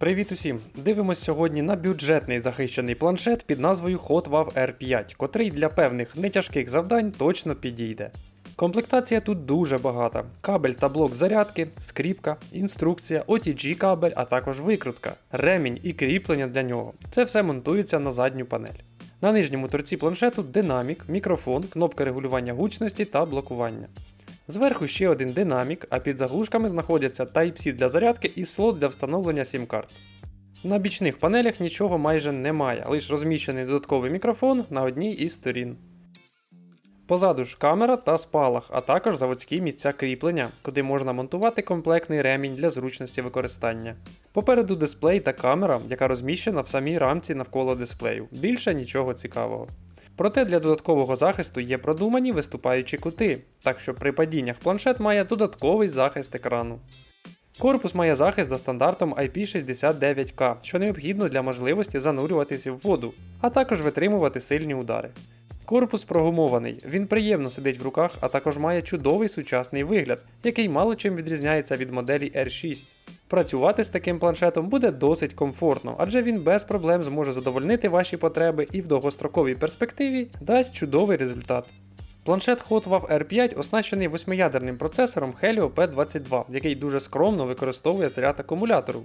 Привіт усім! Дивимось сьогодні на бюджетний захищений планшет під назвою HotWav R5, котрий для певних нетяжких завдань точно підійде. Комплектація тут дуже багата: кабель та блок зарядки, скріпка, інструкція, OTG кабель, а також викрутка, ремінь і кріплення для нього. Це все монтується на задню панель. На нижньому торці планшету динамік, мікрофон, кнопка регулювання гучності та блокування. Зверху ще один динамік, а під заглушками знаходяться Type-C для зарядки і слот для встановлення сім-карт. На бічних панелях нічого майже немає, лише розміщений додатковий мікрофон на одній із сторін. Позаду ж камера та спалах, а також заводські місця кріплення, куди можна монтувати комплектний ремінь для зручності використання. Попереду дисплей та камера, яка розміщена в самій рамці навколо дисплею. Більше нічого цікавого. Проте для додаткового захисту є продумані виступаючі кути, так що при падіннях планшет має додатковий захист екрану. Корпус має захист за стандартом IP69K, що необхідно для можливості занурюватися в воду, а також витримувати сильні удари. Корпус прогумований, він приємно сидить в руках, а також має чудовий сучасний вигляд, який мало чим відрізняється від моделі R6. Працювати з таким планшетом буде досить комфортно, адже він без проблем зможе задовольнити ваші потреби і в довгостроковій перспективі дасть чудовий результат. Планшет HotWav R5 оснащений восьмиядерним процесором Helio P22, який дуже скромно використовує заряд акумулятору.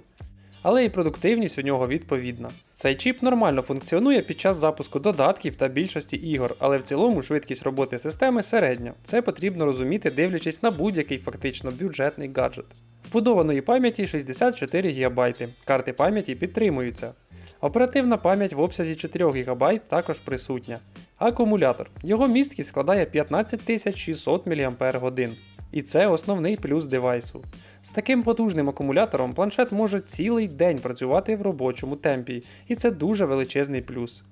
Але і продуктивність у нього відповідна. Цей чіп нормально функціонує під час запуску додатків та більшості ігор, але в цілому швидкість роботи системи середня. Це потрібно розуміти, дивлячись на будь-який фактично бюджетний гаджет. Вбудованої пам'яті 64 ГБ, карти пам'яті підтримуються. Оперативна пам'ять в обсязі 4 ГБ також присутня. Акумулятор. Його місткість складає 15600 мАч. І це основний плюс девайсу. З таким потужним акумулятором планшет може цілий день працювати в робочому темпі, і це дуже величезний плюс.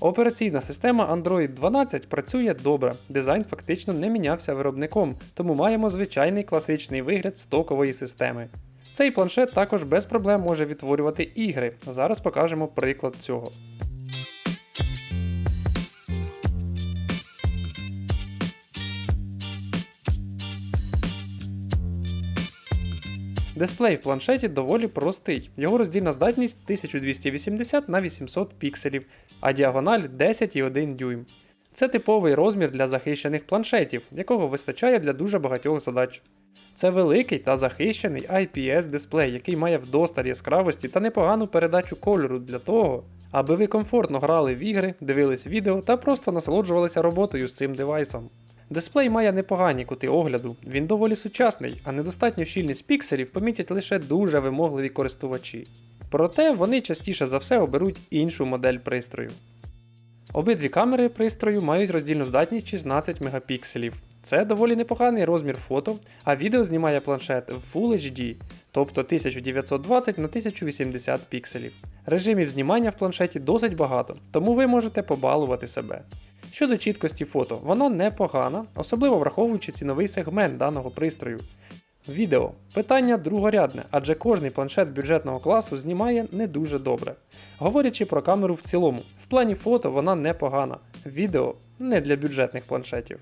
Операційна система Android 12 працює добре, дизайн фактично не мінявся виробником, тому маємо звичайний класичний вигляд стокової системи. Цей планшет також без проблем може відтворювати ігри. Зараз покажемо приклад цього. Дисплей в планшеті доволі простий. Його роздільна здатність 1280 на 800 пікселів, а діагональ 10,1 дюйм. Це типовий розмір для захищених планшетів, якого вистачає для дуже багатьох задач. Це великий та захищений IPS дисплей, який має вдосталь яскравості та непогану передачу кольору для того, аби ви комфортно грали в ігри, дивились відео та просто насолоджувалися роботою з цим девайсом. Дисплей має непогані кути огляду, він доволі сучасний, а недостатню щільність пікселів помітять лише дуже вимогливі користувачі. Проте вони частіше за все оберуть іншу модель пристрою. Обидві камери пристрою мають роздільну здатність 16 мегапікселів. Це доволі непоганий розмір фото, а відео знімає планшет в Full HD, тобто 1920 на 1080 пікселів. Режимів знімання в планшеті досить багато, тому ви можете побалувати себе. Щодо чіткості фото, вона непогана, особливо враховуючи ціновий сегмент даного пристрою. Відео. Питання другорядне, адже кожний планшет бюджетного класу знімає не дуже добре. Говорячи про камеру в цілому, в плані фото вона непогана, відео не для бюджетних планшетів.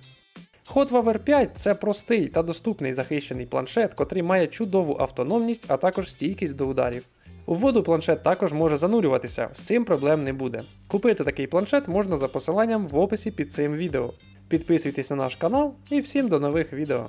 HotWav R5 це простий та доступний захищений планшет, котрий має чудову автономність, а також стійкість до ударів. У воду планшет також може занурюватися, з цим проблем не буде. Купити такий планшет можна за посиланням в описі під цим відео. Підписуйтесь на наш канал і всім до нових відео.